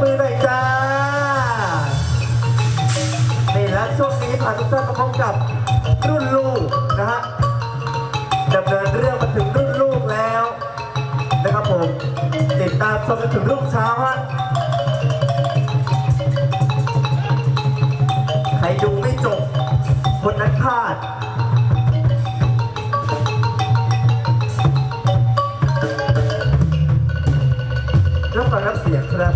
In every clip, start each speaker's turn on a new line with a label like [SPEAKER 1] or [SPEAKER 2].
[SPEAKER 1] มือหน่อยจ้านี่แล้วช่วงนี้พาทุกท่านมาพบกับรุ่นลูกนะฮะดำเนินเรื่องมาถึงรุ่นลูกแล้วนะครับผม ติดตามชมจนถึงรุ่งเช้าฮะใครดูไม่จบคนนั้นพลาดรับฟังรับเสียงครับ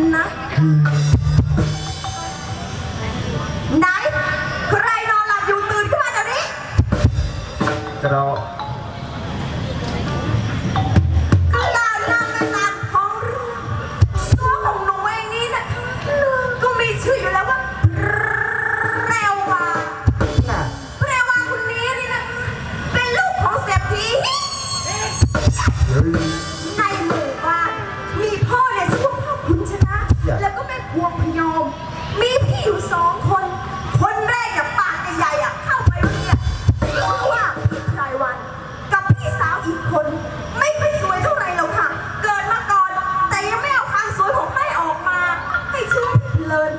[SPEAKER 2] นนะ ไห
[SPEAKER 1] น
[SPEAKER 2] ใครนอนหลับอยู่ตื่นขึ้นมาเดี๋ยวนี้
[SPEAKER 1] กระ
[SPEAKER 2] กล่าวนำไปตามท้องเรื่องตัวของหนูเองนี่นะก็มีชื่ออยู่แล้วว่าเรวา
[SPEAKER 1] น่ะ
[SPEAKER 2] เรวาคนนี้นี่นะ เป็นลูกของเศรษฐี
[SPEAKER 1] เฮ้ย
[SPEAKER 2] อยู่สองคน คนแรกกับปากใหญ่ๆอะ เข้าไปวันเนี่ยชื่อว่าพี่ไพรวัน กับพี่สาวอีกคน ไม่ค่อยสวยเท่าไหร่หรอกค่ะ เกิดมาก่อน แต่ยังไม่เอาความสวยของแม่ออกมา ให้ชื่อเพลิน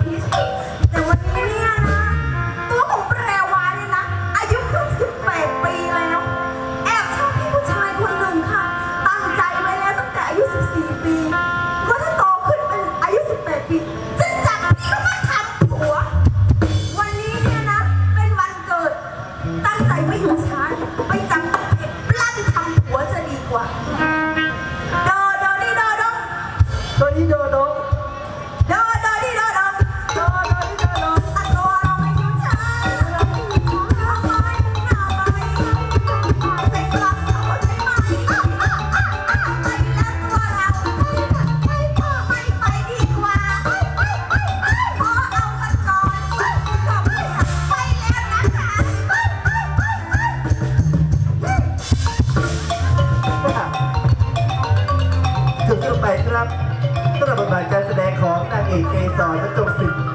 [SPEAKER 2] ไม่อยู่ช้าไปจับเห็ดปล้ำทำผัวจะดีกว่า โดโดดีโดโด
[SPEAKER 1] ตัวนี้โดโด
[SPEAKER 2] โด
[SPEAKER 1] ถึงเข้าไปครับสำหรับบทบาทการแสดงของนางเอกเกสรและจงสิทธิ์